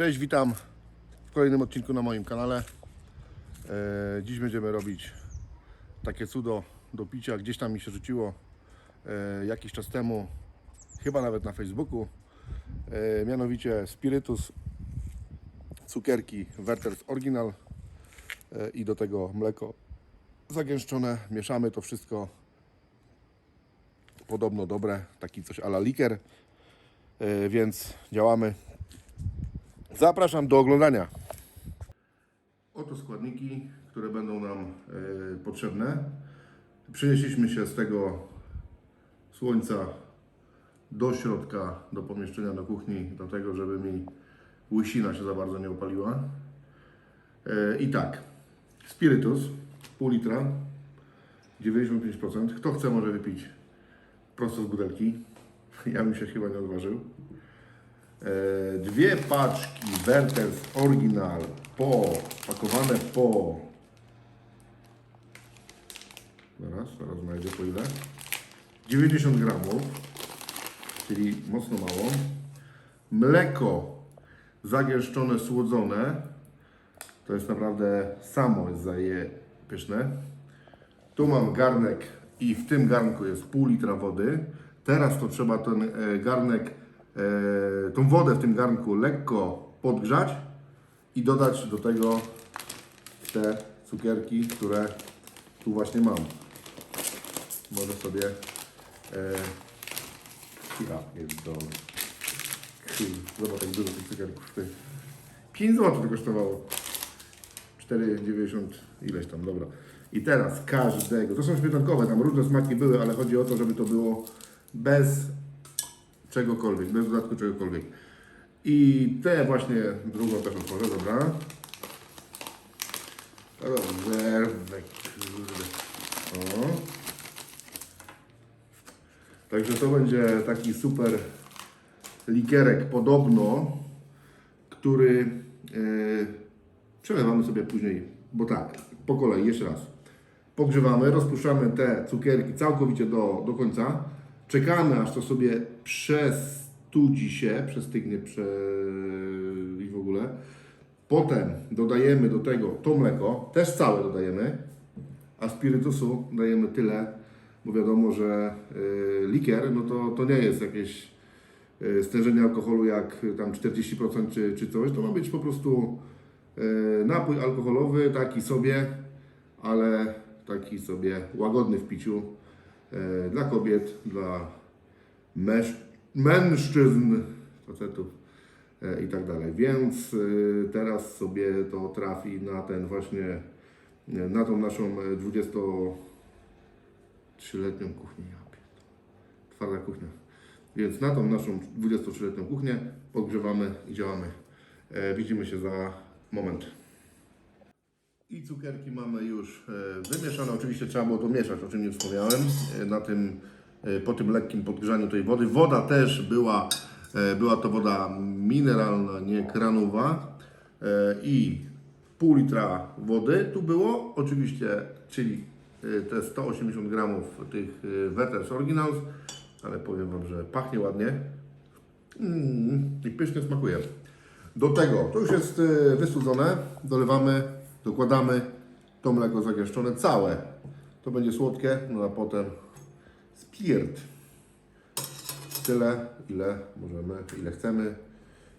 Cześć, witam w kolejnym odcinku na moim kanale. E, dziś będziemy robić takie cudo do picia. Gdzieś tam mi się rzuciło e, jakiś czas temu, chyba nawet na Facebooku. E, mianowicie spirytus, cukierki Werther's Original i do tego mleko zagęszczone. Mieszamy to wszystko. Podobno dobre, taki coś ala liker. Więc działamy. Zapraszam do oglądania. Oto składniki, które będą nam e, potrzebne. Przenieśliśmy się z tego słońca do środka, do pomieszczenia, do kuchni, do tego, żeby mi łysina się za bardzo nie opaliła. E, I tak, spirytus, pół litra, 95%. Kto chce, może wypić prosto z butelki. Ja bym się chyba nie odważył. E, dwie paczki Werther's Original po, pakowane po. Zaraz, zaraz znajdę po ile? 90 gramów czyli mocno mało. Mleko zagęszczone, słodzone. To jest naprawdę samo jest zaje pyszne. Tu mam garnek i w tym garnku jest pół litra wody. Teraz to trzeba ten e, garnek, tą wodę w tym garnku lekko podgrzać i dodać do tego te cukierki, które tu właśnie mam. Może sobie e, ja pierdolę. Zobacz jak dużo tych cukierków. Ty. 5 zł to kosztowało. 4,90 ileś tam, dobra. I teraz każdego, to są śmietankowe, tam różne smaki były, ale chodzi o to, żeby to było bez czegokolwiek, bez dodatku czegokolwiek. I te właśnie drugą też otworzę, dobra. Rezerwę, kurde. O. Także to będzie taki super likierek podobno, który e, przelewamy sobie później, bo tak, po kolei, jeszcze raz. Pogrzewamy, rozpuszczamy te cukierki całkowicie do, do końca. Czekamy, aż to sobie przestudzi się, przestygnie prze... i w ogóle. Potem dodajemy do tego to mleko, też całe dodajemy, a spirytusu dajemy tyle, bo wiadomo, że y, likier, no to, to nie jest jakieś y, stężenie alkoholu jak tam 40% czy, czy coś, to ma być po prostu y, napój alkoholowy, taki sobie, ale taki sobie łagodny w piciu dla kobiet, dla męż, mężczyzn, facetów y, i tak dalej. Więc y, teraz sobie to trafi na ten właśnie, na tą naszą y, 20 trzyletnią kuchnię. Ja pierdolę. Twarda kuchnia. Więc na tą naszą 23-letnią kuchnię podgrzewamy i działamy. E, widzimy się za moment. I cukierki mamy już e, wymieszane. Oczywiście trzeba było to mieszać, o czym nie wspomniałem. E, na tym, e, po tym lekkim podgrzaniu tej wody. Woda też była, była to woda mineralna, nie kranowa. I pół litra wody tu było, oczywiście, czyli te 180 gramów tych Werther's Originals, ale powiem Wam, że pachnie ładnie mm, i pysznie smakuje. Do tego, to już jest wystudzone, dolewamy, dokładamy to mleko zagęszczone całe. To będzie słodkie, no a potem spirt. Tyle, ile możemy, ile chcemy.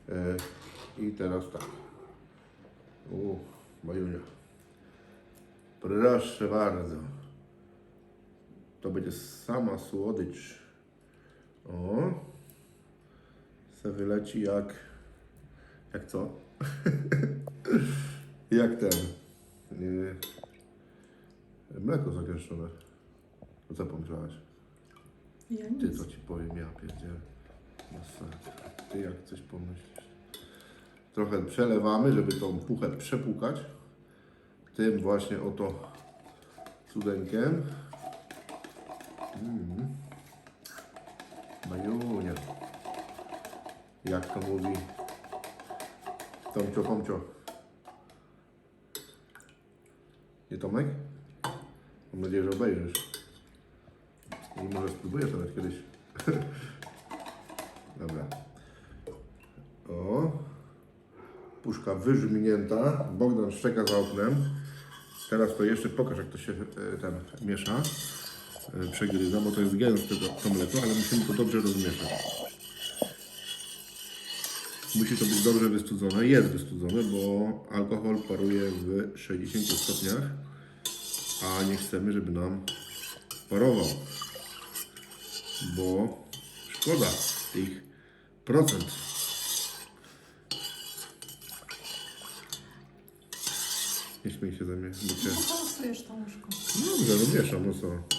Y, I teraz tak. U, Majunia. Proszę bardzo. To będzie sama słodycz. O. Se wyleci jak... Jak co? jak ten. Yy, mleko zagęszczone. Pomyślałaś? Ja Ty nic. co ci powiem, ja pierdzielę. Masakra. Ty jak coś pomyślisz. Trochę przelewamy, żeby tą puchę przepłukać. Tym właśnie oto cudeńkiem. Mm. Majunia. Jak to mówi Tomcio, Tomcio. Nie Tomek? Mam nadzieję, że obejrzysz. I może spróbujesz nawet kiedyś. Dobra. O. puszka wyżminięta. Bogdan szczeka za oknem. Teraz to jeszcze pokaż, jak to się e, ten miesza. E, Przegryza, bo to jest gęste to, to mleko, ale musimy to dobrze rozmieszać. Musi to być dobrze wystudzone. Jest wystudzone, bo alkohol paruje w 60 stopniach, a nie chcemy, żeby nam parował, bo szkoda tych procent. Nie śmiej się ze mnie, bo cię... No łyżką. Dobrze, no mieszam, no co?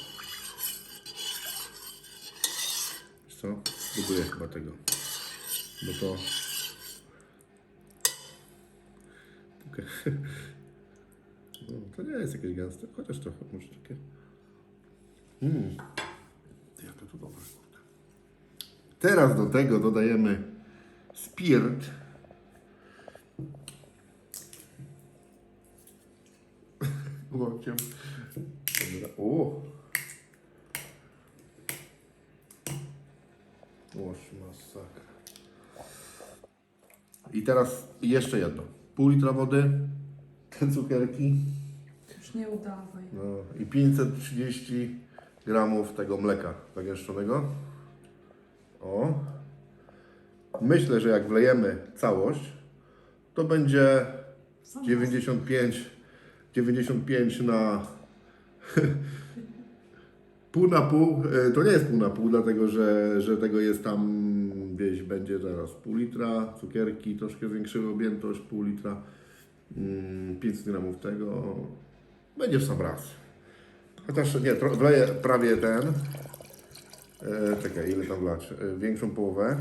Wiesz co? Spróbuję chyba tego. Bo to... Okej. No, to nie jest jakieś gęste, chociaż trochę może takie... Mmm. Jak to tu dobre. Teraz do tego dodajemy spiryt. Łokciem. Dobra. O! Oż masakra. I teraz jeszcze jedno. Pół litra wody, te cukierki Już nie udawaj. no, i 530 gramów tego mleka zagęszczonego. O. Myślę, że jak wlejemy całość, to będzie Sam 95, 95 na pół na pół. E, To nie jest pół na pół, dlatego że, że tego jest tam gdzieś będzie teraz pół litra, cukierki, troszkę zwiększyły objętość, pół litra, mm, 500 gramów tego. Będzie w sam raz. Chociaż nie, wleję prawie ten. E, czekaj, ile tam wlać? E, większą połowę.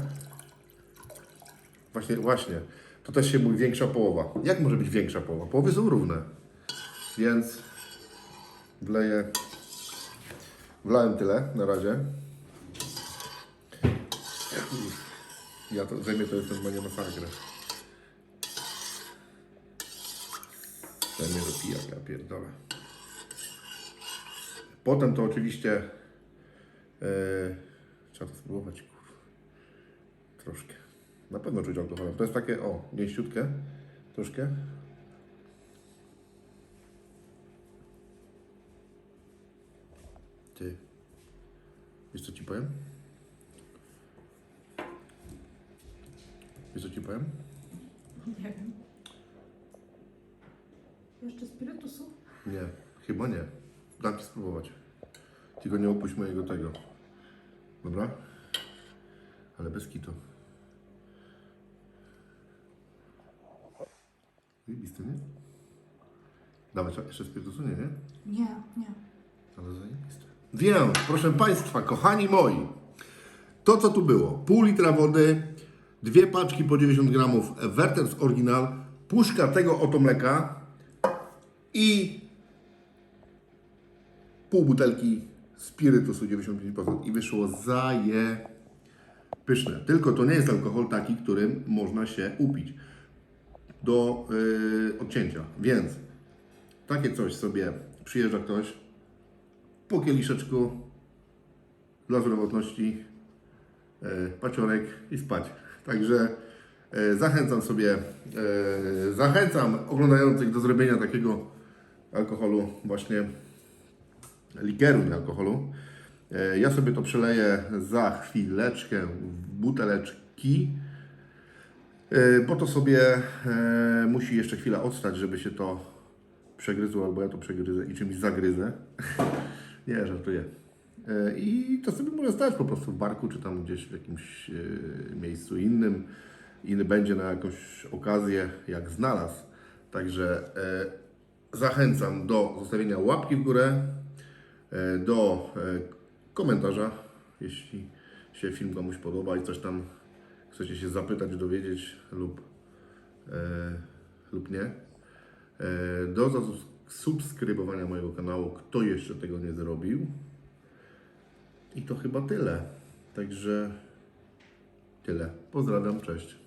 Właśnie, właśnie. To też się mówi większa połowa. Jak może być większa połowa? Połowy są równe. Więc wleję. Wlałem tyle na razie. Ja to zajmie to jestem nie masakrę. Zajmie do pijak, ja pierdolę. Potem to oczywiście e, trzeba to spróbować. Troszkę. Na pewno czuć alkoholem. To jest takie, o, mięściutkie. Troszkę. Ty. Wiesz co ci powiem? Wiesz co ci powiem? Nie wiem. Jeszcze spirytusu? Nie, chyba nie. Dam ci spróbować. Tylko nie opuść mojego tego. Dobra? Ale bez kitu. Zajebiste, nie? Dawaj, trzeba jeszcze spirytusu, nie, nie? Nie, nie. Ale zajebiste. Wiem, proszę Państwa, kochani moi, to co tu było, pół litra wody, dwie paczki po 90 gramów Werther's Original, puszka tego oto mleka i pół butelki spirytusu 95% i wyszło zaje pyszne. Tylko to nie jest alkohol taki, którym można się upić do yy, odcięcia. Więc takie coś sobie przyjeżdża ktoś, po kieliszeczku dla zdrowotności, e, paciorek i spać. Także e, zachęcam sobie, e, zachęcam oglądających do zrobienia takiego alkoholu, właśnie likeru nie alkoholu. E, ja sobie to przeleję za chwileczkę w buteleczki, bo to sobie musi jeszcze chwilę odstać, żeby się to przegryzło, albo ja to przegryzę i czymś zagryzę. Nie, żartuję. E, I to sobie może stać po prostu w barku, czy tam gdzieś w jakimś e, miejscu innym. Inny będzie na jakąś okazję, jak znalazł. Także e, zachęcam do zostawienia łapki w górę, do komentarza, jeśli się film komuś podoba i coś tam chcecie się zapytać, dowiedzieć lub, lub nie. Do zasubskrybowania mojego kanału, kto jeszcze tego nie zrobił. I to chyba tyle. Także tyle. Pozdrawiam, cześć.